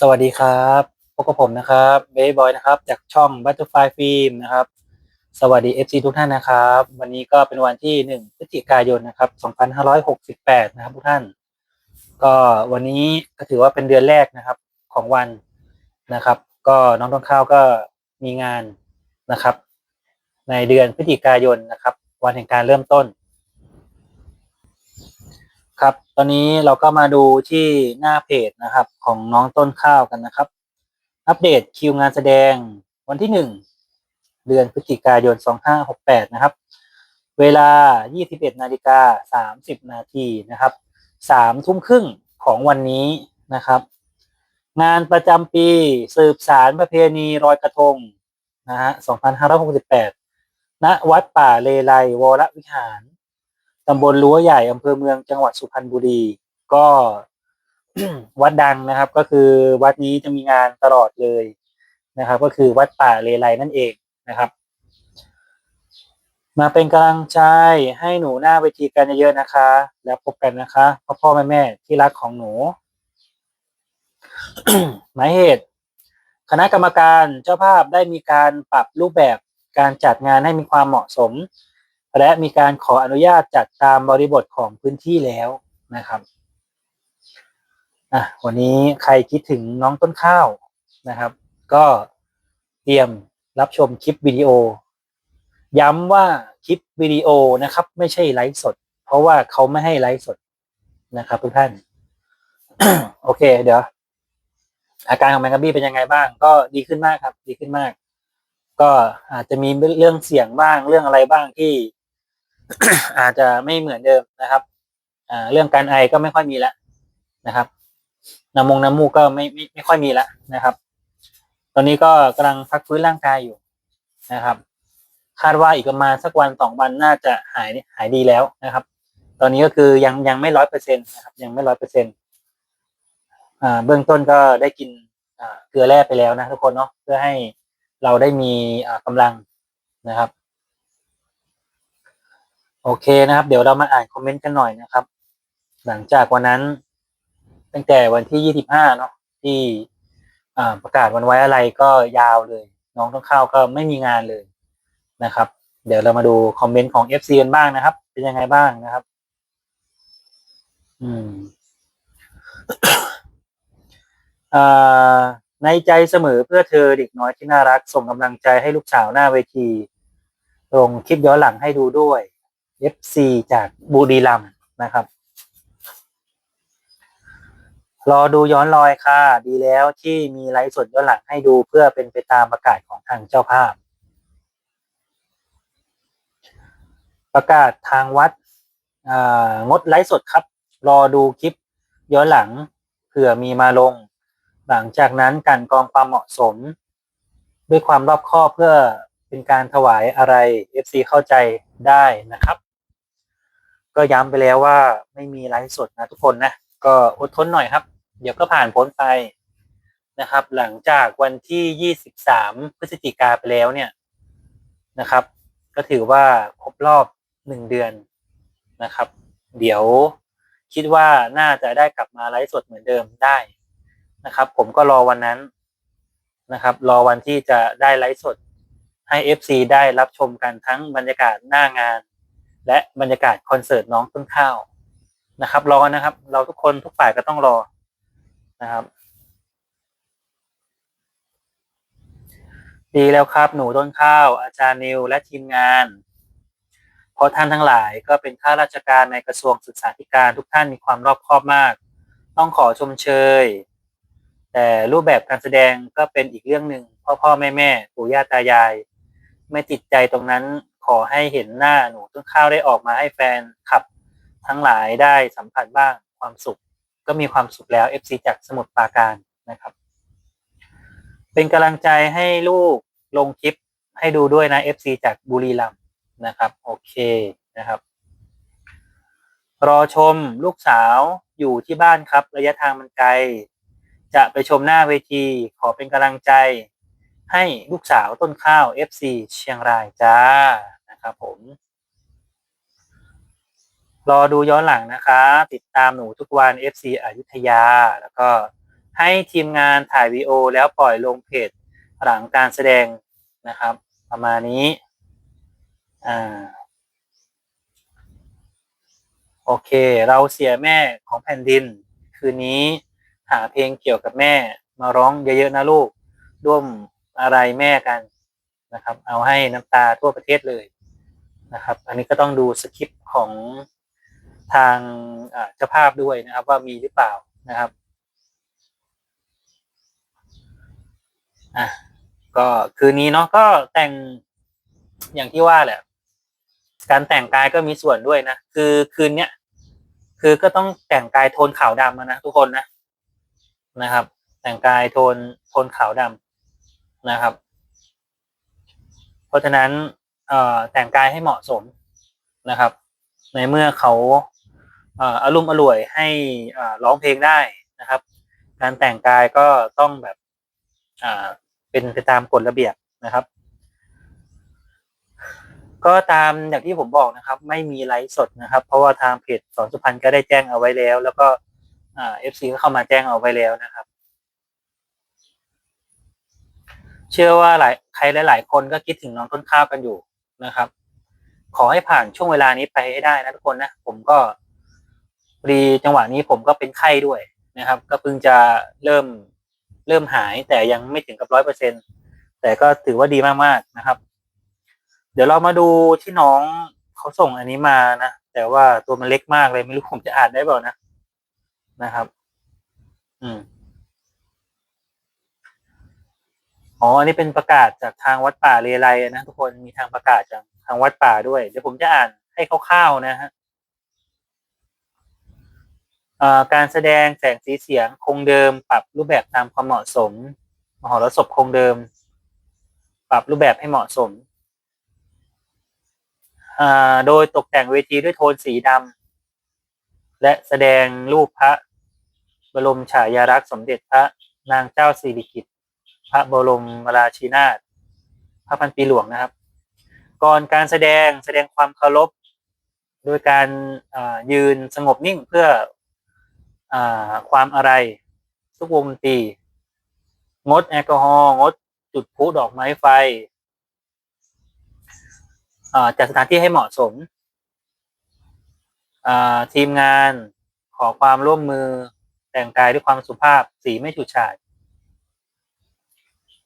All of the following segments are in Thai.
สวัสดีครับพบกับผมนะครับเบย์บอยนะครับ จากช่อง Butterfly Film นะครับ สวัสดี FC ทุกท่านนะครับ วันนี้ก็เป็นวันที่ 1 พฤศจิกายนนะครับ 2568 นะครับทุกท่าน ก็วันนี้ก็ถือว่าเป็นเดือนแรกนะครับของวันนะครับ ก็น้องต้นข้าวก็มีงานนะครับ ในเดือนพฤศจิกายนนะครับ วันแห่งการเริ่มต้น ครับ ตอนนี้เราก็มาดูที่หน้าเพจนะครับ ของน้องต้นข้าวกันนะครับ อัปเดตคิวงานแสดงวันที่หนึ่งเดือนพฤศจิกายน 2568 นะครับ เวลา 21 นาฬิกา 30 นาทีนะครับ3ทุ่มครึ่งของวันนี้นะครับ งานประจำปีสืบสารประเพณีรอยกระทงนะฮะ 2568 ณ วัดป่าเลไลวรวิหารำบลรั้วใหญ่อำเภอเมืองจังหวัดสุพรรณบุรี ก็วัดดังนะครับ ก็คือวัดนี้จะมีงานตลอดเลยนะครับ ก็คือวัดป่าเลไลนั่นเองนะครับ มาเป็นกำลังใจให้หนูหน้าเวทีกันเยอะๆนะคะ แล้วพบกันนะคะพ่อพ่อแม่แม่ที่รักของหนูหมายเหตุ คณะกรรมการเจ้าภาพได้มีการปรับรูปแบบการจัดงานให้มีความเหมาะสม และมีการขออนุญาตจัดตามบริบทของพื้นที่แล้วนะครับอะวันนี้ใครคิดถึงน้องต้นข้าวนะครับ ก็เตรียมรับชมคลิปวิดีโอ ย้ำว่าคลิปวิดีโอนะครับ ไม่ใช่ไลฟ์สด เพราะว่าเขาไม่ให้ไลฟ์สดนะครับทุกท่าน โอเค เดี๋ยว อาการของแมงกะบี้เป็นยังไงบ้าง ก็ดีขึ้นมากครับ ดีขึ้นมาก ก็อาจจะมีเรื่องเสียงบ้างเรื่องอะไรบ้างที่ อาจจะไม่เหมือนเดิมนะครับเรื่องการไอก็ไม่ค่อยมีแล้วนะครับน้ำมงน้ำมูกก็ไม่ไม่ไม่ค่อยมีแล้วนะครับ ตอนนี้ก็กำลังพักฟื้นร่างกายอยู่นะครับ คาดว่าอีกประมาณสักวันสองวันน่าจะหายหายดีแล้วนะครับ ตอนนี้ก็คือยังยังไม่ร้อยเปอร์เซ็นต์นะครับ ยังไม่ร้อยเปอร์เซ็นต์เบื้องต้นก็ได้กินเกลือแร่ไปแล้วนะทุกคนเนาะเพื่อให้เราได้มีอ่ากำลังนะครับ โอเคนะครับ เดี๋ยวเรามาอ่านคอมเมนต์กันหน่อยนะครับ หลังจากวันนั้น ตั้งแต่วันที่ยี่สิบห้าเนาะที่ประกาศวันไว้อะไรก็ยาวเลย น้องต้องเข้าก็ไม่มีงานเลยนะครับ เดี๋ยวเรามาดูคอมเมนต์ของ FC กันบ้างนะครับ เป็นยังไงบ้างนะครับ อืมอในใจเสมอเพื่อเธอเด็กน้อยที่น่ารัก ส่งกำลังใจให้ลูกสาวหน้าเวทีลงคลิปย้อนหลังให้ดูด้วย FC จากบุรีรัมย์นะครับ รอดูย้อนรอยค่ะ ดีแล้วที่มีไลฟ์สดย้อนหลังให้ดูเพื่อเป็นไปตามประกาศของทางเจ้าภาพ ประกาศทางวัดงดไลฟ์สดครับ รอดูคลิปย้อนหลังเผื่อมีมาลง หลังจากนั้นการกรองความเหมาะสม ด้วยความรอบคอบเพื่อเป็นการถวายอะไร FC เข้าใจได้นะครับ ก็ย้ำไปแล้วว่าไม่มีไลฟ์สดนะทุกคนนะ ก็อดทนหน่อยครับ เดี๋ยวก็ผ่านพ้นไปนะครับ หลังจากวันที่23พฤศจิกาไปแล้วเนี่ยนะครับ ก็ถือว่าครบรอบหนึ่งเดือนนะครับ เดี๋ยวคิดว่าน่าจะได้กลับมาไลฟ์สดเหมือนเดิมได้นะครับ ผมก็รอวันนั้นนะครับ รอวันที่จะได้ไลฟ์สดให้ FC ได้รับชมกันทั้งบรรยากาศหน้างาน และบรรยากาศคอนเสิร์ตน้องต้นข้าวนะครับ รอนะครับ เราทุกคนทุกฝ่ายก็ต้องรอนะครับ ดีแล้วครับ หนูต้นข้าว อาจารย์นิวและทีมงาน เพราะท่านทั้งหลายก็เป็นข้าราชการในกระทรวงศึกษาธิการทุกท่านมีความรอบคอบมาก ต้องขอชมเชย แต่รูปแบบการแสดงก็เป็นอีกเรื่องหนึ่งพ่อพ่อแม่แม่ปู่ย่าตายาย ไม่ติดใจตรงนั้น ขอให้เห็นหน้าหนูต้นข้าวได้ออกมาให้แฟนขับ ทั้งหลายได้สัมผัสบ้างความสุข ก็มีความสุขแล้ว FC จากสมุทรปราการนะครับ เป็นกำลังใจให้ลูกลงคลิปให้ดูด้วยนะ FC จากบุรีรัมย์นะครับ โอเคนะครับ รอชมลูกสาวอยู่ที่บ้านครับ ระยะทางมันไกล จะไปชมหน้าเวที ขอเป็นกำลังใจให้ลูกสาวต้นข้าว FC เชียงรายจ้า นะครับผม รอดูย้อนหลังนะคะ ติดตามหนูทุกวัน FC อยุธยา แล้วก็ให้ทีมงานถ่ายวีดีโอแล้วปล่อยลงเพจหลังการแสดงนะครับ ประมาณนี้อ่าโอเค เราเสียแม่ของแผ่นดิน คืนนี้หาเพลงเกี่ยวกับแม่มาร้องเยอะๆนะลูกร่วมอะไรแม่กันนะครับ เอาให้น้ำตาทั่วประเทศเลย นะครับ อันนี้ก็ต้องดูสคริปต์ของทางเจ้าภาพด้วยนะครับ ว่ามีหรือเปล่านะครับอะก็คืนนี้เนาะก็แต่งอย่างที่ว่าแหละ การแต่งกายก็มีส่วนด้วยนะคือคืนเนี้ยคือก็ต้องแต่งกายโทนขาวดำนะทุกคนนะนะครับ แต่งกายโทนโทนขาวดำนะครับ เพราะฉะนั้น แต่งกายให้เหมาะสมนะครับ ในเมื่อเขาอารมณ์อร่วยให้ร้องเพลงได้นะครับ การแต่งกายก็ต้องแบบเป็นไปตามกฎระเบียบนะครับ ก็ตามอย่างที่ผมบอกนะครับ ไม่มีไลฟ์สดนะครับ เพราะว่าทางเพจสอนสุพรรณก็ได้แจ้งเอาไว้แล้ว แล้วก็เอฟซีก็เข้ามาแจ้งเอาไว้แล้วนะครับ เชื่อว่าหลายใครหลาย ๆ คนก็คิดถึงน้องต้นข้าวกันอยู่ นะครับ ขอให้ผ่านช่วงเวลานี้ไปให้ได้นะทุกคนนะผมก็พอดีจังหวะนี้ผมก็เป็นไข้ด้วยนะครับ ก็เพิ่งจะเริ่มเริ่มหายแต่ยังไม่ถึงกับร้อยเปอร์เซ็นแต่ก็ถือว่าดีมากๆนะครับ เดี๋ยวเรามาดูที่น้องเขาส่งอันนี้มานะแต่ว่าตัวมันเล็กมากเลยไม่รู้ผมจะอ่านได้เปล่านะนะครับ อืม อ๋ออันนี้เป็นประกาศจากทางวัดป่าเรไลนะทุกคนมีทางประกาศจากทางวัดป่าด้วย เดี๋ยวผมจะอ่านให้คร่าวๆนะฮะการแสดงแสงสีเสียงคงเดิม ปรับรูปแบบตามความเหมาะสม มหรสพคงเดิม ปรับรูปแบบให้เหมาะสม โดยตกแต่งเวทีด้วยโทนสีดำและแสดงรูปพระบรมฉายาลักษณ์สมเด็จพระนางเจ้าสิริกิติ์ พระบรมราชินาถพระพันปีหลวงนะครับ ก่อนการแสดงแสดงความเคารพโดยการยืนสงบนิ่งเพื่ออความอะไร ทุกวงดนตรีงดแอลกอฮอล์งดจุดพลุดอกไม้ไฟจัดสถานที่ให้เหมาะสม ทีมงานขอความร่วมมือแต่งกายด้วยความสุภาพสีไม่ฉูดฉาด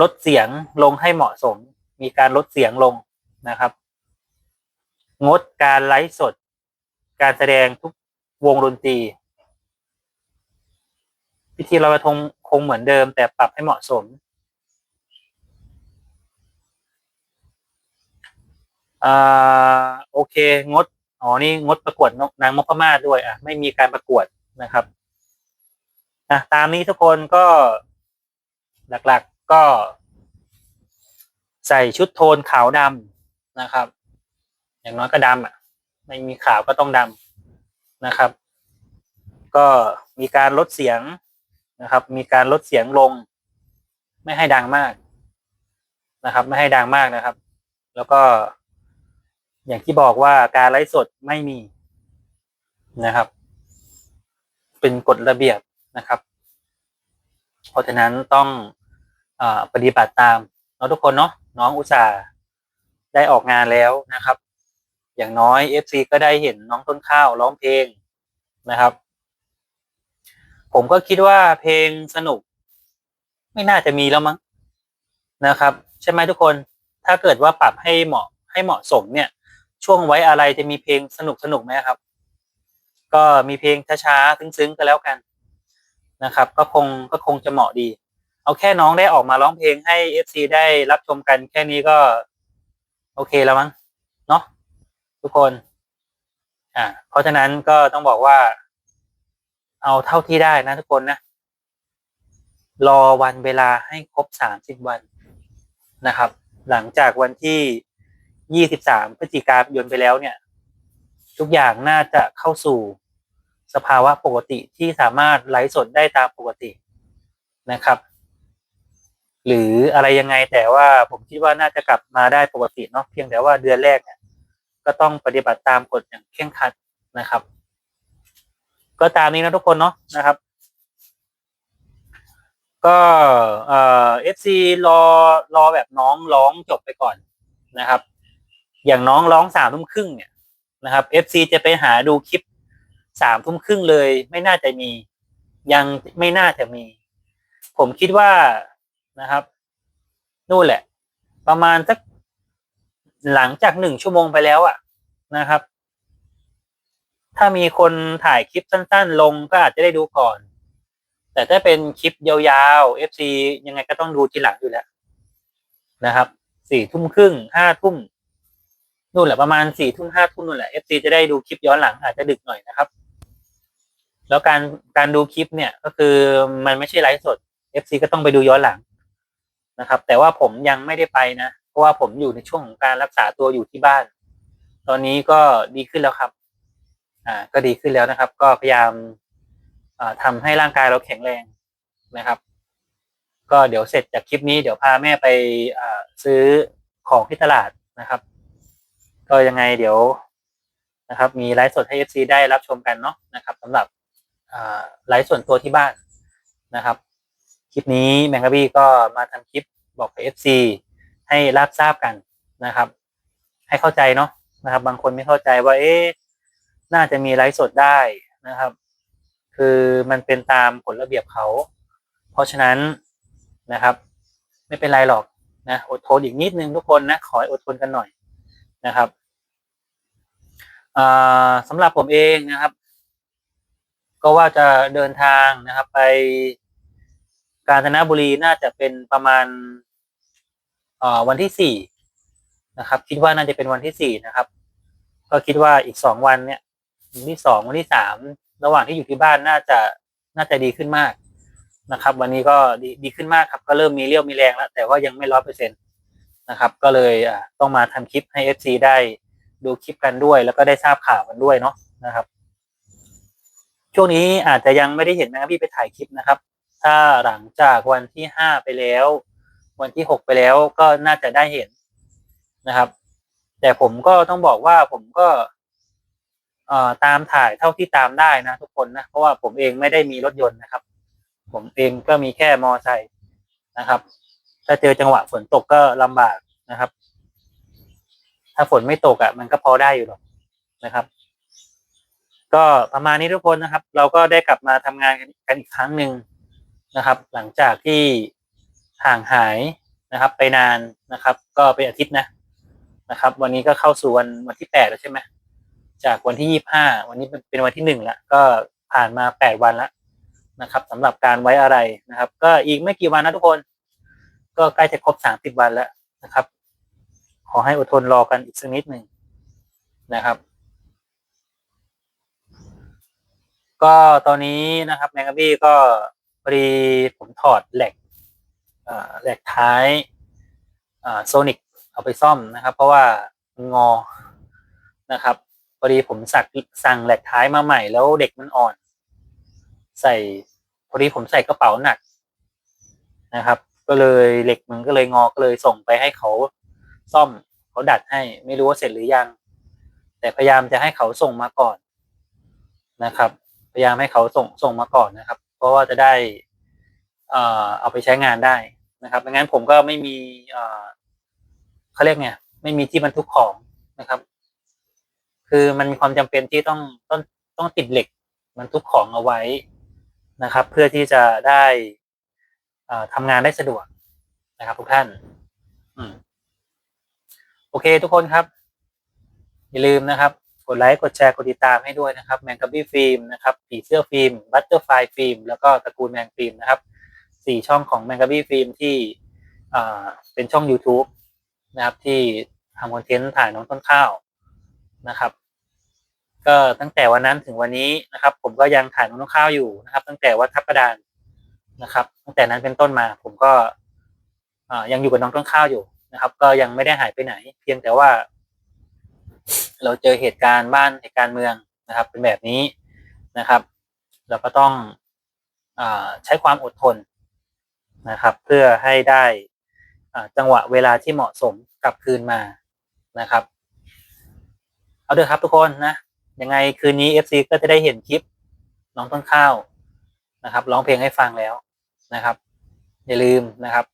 ลดเสียงลงให้เหมาะสม มีการลดเสียงลงนะครับ งดการไลฟ์สด การแสดงทุกวงดนตรี พิธีลอยกระทงคงเหมือนเดิม แต่ปรับให้เหมาะสมอ่าโอเค งดอ๋อนี่งดประกวดนางมพมาศด้วย อะ ไม่มีการประกวดนะครับอะตามนี้ทุกคนก็หลักๆ ก็ ใส่ชุดโทนขาวดำนะครับ อย่างน้อยก็ดำอะ ไม่มีขาวก็ต้องดำนะครับ ก็มีการลดเสียงนะครับ มีการลดเสียงลง ไม่ให้ดังมากนะครับ ไม่ให้ดังมากนะครับ แล้วก็ อย่างที่บอกว่าการไลฟ์สดไม่มีนะครับ เป็นกฎระเบียบนะครับ เพราะฉะนั้นต้อง ปฏิบัติตามเนาะทุกคนเนาะน้องอุตส่าห์ได้ออกงานแล้วนะครับ อย่างน้อย FC ก็ได้เห็นน้องต้นข้าวร้องเพลงนะครับ ผมก็คิดว่าเพลงสนุก ไม่น่าจะมีแล้วมั้งนะครับ ใช่ไหมทุกคนถ้าเกิดว่าปรับให้เหมาะให้เหมาะสมเนี่ย ช่วงไว้อะไรจะมีเพลงสนุกสนุกไหมครับ ก็มีเพลงช้าๆซึ้งๆก็แล้วกันนะครับ ก็คงก็คงจะเหมาะดี เอาแค่น้องได้ออกมาร้องเพลงให้เอฟซีได้รับชมกันแค่นี้ก็ โอเคแล้วมั้งเนาะทุกคน อ่า เพราะฉะนั้นก็ต้องบอกว่า เอาเท่าที่ได้นะทุกคนนะ รอวันเวลาให้ครบสามสิบวันนะครับ หลังจากวันที่ยี่สิบสามพฤศจิกายนไปแล้วเนี่ย ทุกอย่างน่าจะเข้าสู่สภาวะปกติที่สามารถไลฟ์สดได้ตามปกตินะครับ หรืออะไรยังไงแต่ว่าผมคิดว่าน่าจะกลับมาได้ปกติเนาะเพียงแต่ว่าเดือนแรกเนี่ยก็ต้องปฏิบัติตามกฎอย่างเคร่งครัดนะครับ ก็ตามนี้นะทุกคนเนาะนะครับ ก็เอ่อฟซีรอรอแบบน้องร้องจบไปก่อนนะครับ อย่างน้องร้องสามทุ่มครึ่งเนี่ยนะครับเอฟซีจะไปหาดูคลิปสามทุ่มครึ่งเลย ไม่น่าจะมี ยังไม่น่าจะมี ผมคิดว่า นะครับ นู่นแหละ ประมาณสักหลังจากหนึ่งชั่วโมงไปแล้วอะนะครับ ถ้ามีคนถ่ายคลิปสั้น ๆ ลงก็อาจจะได้ดูก่อน แต่ถ้าเป็นคลิปยาวๆ FC ยังไงก็ต้องดูทีหลังอยู่แล้วนะครับสี่ทุ่มครึ่งห้าทุ่มนู่นแหละประมาณสี่ทุ่มห้าทุ่มนู่นแหละ FC จะได้ดูคลิปย้อนหลังอาจจะดึกหน่อยนะครับ แล้วการการดูคลิปเนี่ยก็คือมันไม่ใช่ไลฟ์สด FC ก็ต้องไปดูย้อนหลัง นะครับ แต่ว่าผมยังไม่ได้ไปนะเพราะว่าผมอยู่ในช่วงของการรักษาตัวอยู่ที่บ้าน ตอนนี้ก็ดีขึ้นแล้วครับ อ่า ก็ดีขึ้นแล้วนะครับ ก็พยายามอ่าทำให้ร่างกายเราแข็งแรงนะครับ ก็เดี๋ยวเสร็จจากคลิปนี้เดี๋ยวพาแม่ไปอ่าซื้อของที่ตลาดนะครับ ก็ยังไงเดี๋ยวนะครับ มีไลฟ์สดให้ FC ได้รับชมกันเนาะนะครับสำหรับไลฟ์ส่วนตัวที่บ้านนะครับ คลิปนี้แมงกะบี้ก็มาทำคลิปบอกกับ FC ให้รับทราบกันนะครับ ให้เข้าใจเนาะนะครับ บางคนไม่เข้าใจว่าเอ๊ะน่าจะมีไลฟ์สดได้นะครับ คือมันเป็นตามกฎระเบียบเขา เพราะฉะนั้นนะครับ ไม่เป็นไรหรอกนะอดทนอีกนิดนึงทุกคนนะขออดทนกันหน่อยนะครับสำหรับผมเองนะครับ ก็ว่าจะเดินทางนะครับไป กาญจนบุรีน่าจะเป็นประมาณออวันที่สี่นะครับ คิดว่าน่าจะเป็นวันที่สี่นะครับ ก็คิดว่าอีกสองวันเนี่ยวันที่สองวันที่สามระหว่างที่อยู่ที่บ้านน่าจะน่าจะดีขึ้นมากนะครับ วันนี้ก็ดีดีขึ้นมากครับ ก็เริ่มมีเรี่ยวมีแรงแล้ว แต่ว่ายังไม่ร้อยเปอร์เซ็นตนะครับ ก็เลยต้องมาทำคลิปให้ FC ได้ดูคลิปกันด้วย แล้วก็ได้ทราบข่าวกันด้วยเนาะนะครับ ช่วงนี้อาจจะยังไม่ได้เห็นนะครับพี่ไปถ่ายคลิปนะครับ ถ้าหลังจากวันที่ห้าไปแล้ว วันที่หกไปแล้วก็น่าจะได้เห็นนะครับ แต่ผมก็ต้องบอกว่าผมก็เอ่อตามถ่ายเท่าที่ตามได้นะทุกคนนะเพราะว่าผมเองไม่ได้มีรถยนต์นะครับ ผมเองก็มีแค่มอไซค์นะครับ ถ้าเจอจังหวะฝนตกก็ลำบากนะครับ ถ้าฝนไม่ตกอะ่ะ มันก็พอได้อยู่หรอกนะครับ ก็ประมาณนี้ทุกคนนะครับ เราก็ได้กลับมาทำงานกันอีกครั้งหนึ่ง นะครับ หลังจากที่ห่างหายนะครับ ไปนานนะครับ ก็เป็นอาทิตย์นะนะครับ วันนี้ก็เข้าสู่วันวันที่แปดแล้วใช่ไหมจากวันที่ยี่ห้าวันนี้เป็นวันที่หนึ่งแล้วก็ผ่านมาแปดวันแล้วนะครับสำหรับการไว้อะไรนะครับ ก็อีกไม่กี่วันนะทุกคน ก็ใกล้จะครบสามสิบวันแล้วนะครับ ขอให้อดทนรอกันอีกสักนิดหนึ่งนะครับ ก็ตอนนี้นะครับแมงกะบี้ก็ อดีผมถอดแหลกแหลกท้ายโซนิกเอาไปซ่อมนะครับ เพราะว่างอนะครับพอดีผมสักสั่งแหลกท้ายมาใหม่แล้วเด็กมันอ่อน ใส่พอดีผมใส่กระเป๋าหนักนะครับ ก็เลยเหล็กมันก็เลยงอก็เลยส่งไปให้เขาซ่อมเขาดัดให้ไม่รู้ว่าเสร็จหรือยัง แต่พยายามจะให้เขาส่งมาก่อนนะครับ พยายามให้เขาส่งส่งมาก่อนนะครับ เพราะว่าจะได้เอ่อเอาไปใช้งานได้นะครับไม่งั้นผมก็ไม่มีเอ่อเขาเรียกไงไม่มีที่บรรทุกของนะครับ คือมันมีความจำเป็นที่ต้องต้องต้องติดเหล็กบรรทุกของเอาไว้นะครับ เพื่อที่จะได้อ่าทำงานได้สะดวกนะครับ ทุกท่าน อืมโอเคทุกคนครับ อย่าลืมนะครับ กดไลค์กดแชร์กดติดตามให้ด้วยนะครับแมงกะบี้ฟิล์มนะครับผีเสื้อฟิล์มบัตเตอร์ไฟฟิล์มแล้วก็ตระกูลแมงฟิล์มนะครับสี่ช่องของแมงกะบี้ฟิล์มที่เป็นช่อง YouTube นะครับที่ทำคอนเทนต์ถ่ายน้องต้นข้าวนะครับ ก็ตั้งแต่วันนั้นถึงวันนี้นะครับ ผมก็ยังถ่ายน้องต้นข้าวอยู่นะครับ ตั้งแต่วัดทับกระดานนะครับ ตั้งแต่นั้นเป็นต้นมา ผมก็ยังอยู่กับน้องต้นข้าวอยู่นะครับ ก็ยังไม่ได้หายไปไหน เพียงแต่ว่า เราเจอเหตุการณ์บ้านเหตุการณ์เมืองนะครับ เป็นแบบนี้นะครับ เราก็ต้องอใช้ความอดทนนะครับ เพื่อให้ได้จังหวะเวลาที่เหมาะสมกลับคืนมานะครับ เอาเถอะครับทุกคนนะยังไงคืนนี้ FC ก็จะได้เห็นคลิปน้องต้นข้าวนะครับร้องเพลงให้ฟังแล้วนะครับ อย่าลืมนะครับ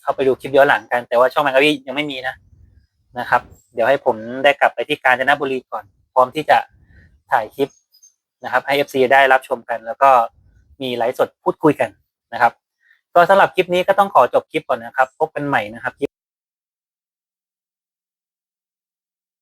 เข้าไปดูคลิปย้อนหลังกันแต่ว่าช่องแมงกะพี่ยังไม่มีนะ นะครับ เดี๋ยวให้ผมได้กลับไปที่กาญจนบุรีก่อน พร้อมที่จะถ่ายคลิปนะครับ ให้ FC ได้รับชมกัน แล้วก็มีไลฟ์สดพูดคุยกันนะครับ ก็สำหรับคลิปนี้ก็ต้องขอจบคลิปก่อนนะครับ พบกันใหม่นะครับ